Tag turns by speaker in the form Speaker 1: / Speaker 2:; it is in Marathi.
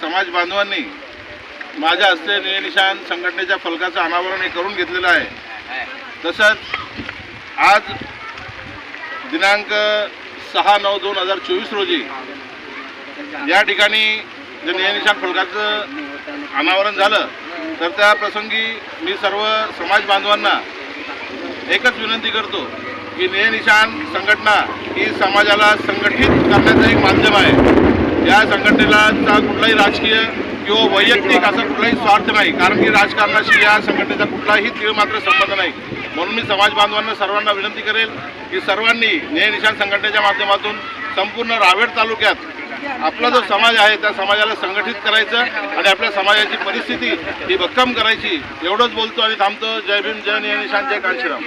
Speaker 1: समाज बांधवांनी माझ्या हस्ते निळे निशान संघटनेच्या फलकाचं अनावरण हे करून घेतलेलं आहे. तसंच आज दिनांक सहा नऊ दोन हजार चोवीस रोजी या ठिकाणी जे निळे निशान फलकाचं अनावरण झालं तर त्या प्रसंगी मी सर्व समाज बांधवांना एकच विनंती करतो की निळे संघटना ही समाजाला संघटित करण्याचं एक माध्यम आहे. या संघटनेला कुठलाही राजकीय किंवा वैयक्तिक असा कुठलाही स्वार्थ नाही. कारण की राजकारणाशी या संघटनेचा कुठलाही तीळ मात्र संबंध नाही. म्हणून मी समाज बांधवांना सर्वांना विनंती करेल की सर्वांनी न्यायनिशान संघटनेच्या माध्यमातून संपूर्ण रावेर तालुक्यात आपला जो समाज आहे त्या समाजाला संघटित करायचं आणि आपल्या समाजाची परिस्थिती ही भक्कम करायची. एवढंच बोलतो आणि थांबतो. जय भीम जय निशान जय कांशीराम